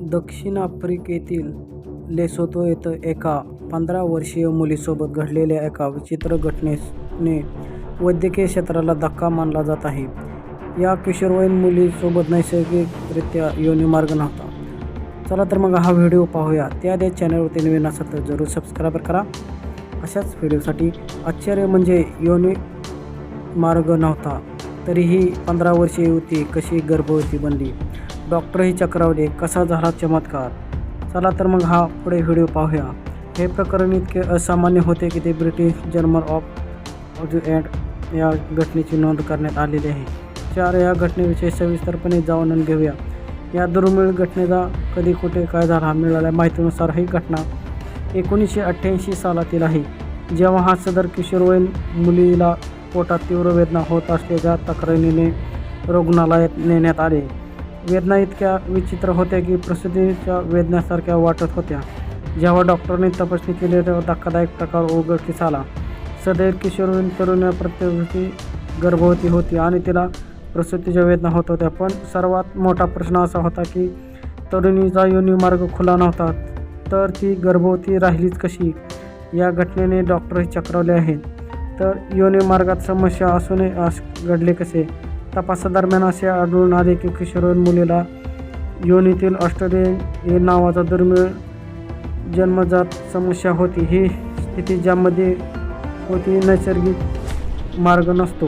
दक्षिण आफ्रिकेतील लेसोथो येथे एका पंधरा वर्षीय मुलीसोबत घडलेल्या एका विचित्र घटनेने वैद्यकीय क्षेत्राला धक्का मानला जात आहे. या किशोरवयीन मुलीसोबत नैसर्गिकरित्या योनिमार्ग नव्हता. चला तर मग हा व्हिडिओ पाहूया. त्याआधी चॅनलवरती नवीन असेल तर जरूर सबस्क्राईब करा. अशाच व्हिडिओसाठी आश्चर्य म्हणजे योनी मार्ग नव्हता. तरीही पंधरा वर्षीय युवती कशी गर्भवती बनली? डॉक्टरही चक्रावले. कसा झाला चमत्कार? चला तर मग हा पुढे व्हिडिओ पाहूया. हे प्रकरण इतके असामान्य होते की ते ब्रिटिश जर्मन ऑफ अँड या घटनेची नोंद करण्यात आलेली आहे. चार या घटनेविषयी सविस्तरपणे जाऊन घेऊया. या दुर्मिळ घटनेचा कधी कुठे काय झाला मिळाल्या माहितीनुसार ही घटना एकोणीसशे अठ्ठ्याऐंशी सालातील आहे. जेव्हा हा सदर किशोरवयीन मुलीला पोटात तीव्र वेदना होत असल्याच्या तक्रारीने रुग्णालयात नेण्यात आले. वेदना इतक्या विचित्र होत्या की प्रसूतीच्या वेदनासारख्या वाटत होत्या. जेव्हा डॉक्टरने तपासणी केली तेव्हा धक्कादायक प्रकार उघडकीस आला. सदैव किशोरवयीन तरुण प्रत्येकी गर्भवती होती आणि तिला प्रसूतीच्या वेदना होत होत्या. पण सर्वात मोठा प्रश्न असा होता की तरुणीचा मार्ग खुला नव्हता तर ती गर्भवती राहिलीच कशी? या घटनेने डॉक्टरही चक्रवले आहेत तर योनी मार्गात समस्या असूनही अस घडले कसे? तपासादरम्यान असे आढळून आले की किशोरवयीन मुलीला योनीतील ऑस्ट्रेलिया नावाचा दुर्मिळ जन्मजात समस्या होती. ही स्थिती ज्यामध्ये होती नैसर्गिक मार्ग नसतो.